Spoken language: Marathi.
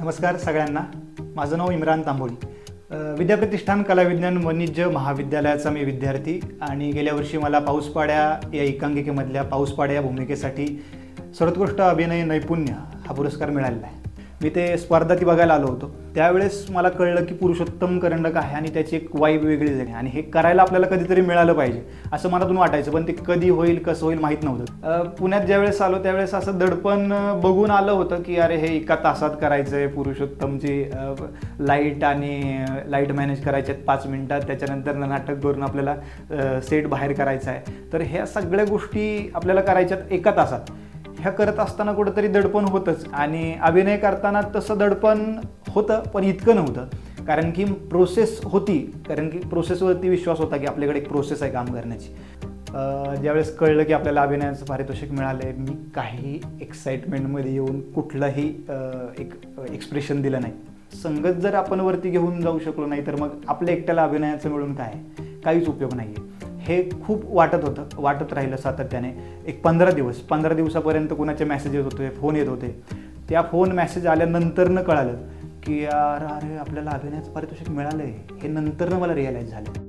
नमस्कार सगळ्यांना. माझं नाव इम्रान तांबोळी. विद्याप्रतिष्ठान कला विज्ञान वाणिज्य महाविद्यालयाचा मी विद्यार्थी आणि गेल्या वर्षी मला पाऊसपाड्या या एकांकिकेमधल्या पाऊसपाड्या या भूमिकेसाठी सर्वोत्कृष्ट अभिनय नैपुण्य हा पुरस्कार मिळालेला आहे. मी ते स्पर्धा ती बघायला आलो होतो. त्यावेळेस मला कळलं की पुरुषोत्तम करंडक आहे आणि त्याची एक वाईब वेगळी झाली आणि हे करायला आपल्याला कधीतरी मिळालं पाहिजे असं मनातून वाटायचं. पण ते कधी होईल कसं होईल माहीत नव्हतं. पुण्यात ज्यावेळेस आलो त्यावेळेस असं दडपण बघून आलं होतं की अरे हे एका तासात करायचं आहे पुरुषोत्तमची लाइट आणि लाइट मॅनेज करायचे आहेत पाच मिनटात. त्याच्यानंतर नाटक करून आपल्याला सेट बाहेर करायचा आहे. तर ह्या सगळ्या गोष्टी आपल्याला करायच्यात एका तासात. ह्या करत असताना कुठंतरी दडपण होतंच. आणि अभिनय करताना तसं दडपण होतं पण इतकं नव्हतं. कारण की प्रोसेस होती. कारण की प्रोसेसवरती विश्वास होता की आपल्याकडे एक प्रोसेस आहे काम करण्याची. ज्यावेळेस कळलं की आपल्याला अभिनयाचं पारितोषिक मिळालं आहे मी काही एक्साइटमेंटमध्ये येऊन कुठलंही एक एक्सप्रेशन दिलं नाही. संगत जर आपण वरती घेऊन जाऊ शकलो नाही तर मग आपल्या एकट्याला अभिनयाचं मिळून काय? काहीच उपयोग नाही आहे हे खूप वाटत होतं वाटत राहिलं सातत्याने. एक पंधरा दिवस पंधरा दिवसापर्यंत कोणाचे मेसेज येत होते फोन येत होते. त्या फोन मेसेज आल्यानंतरनं कळालं की यार अरे आपल्याला अभिनयाचं पारितोषिक मिळालं आहे हे नंतरनं मला रिअलाईज झालं.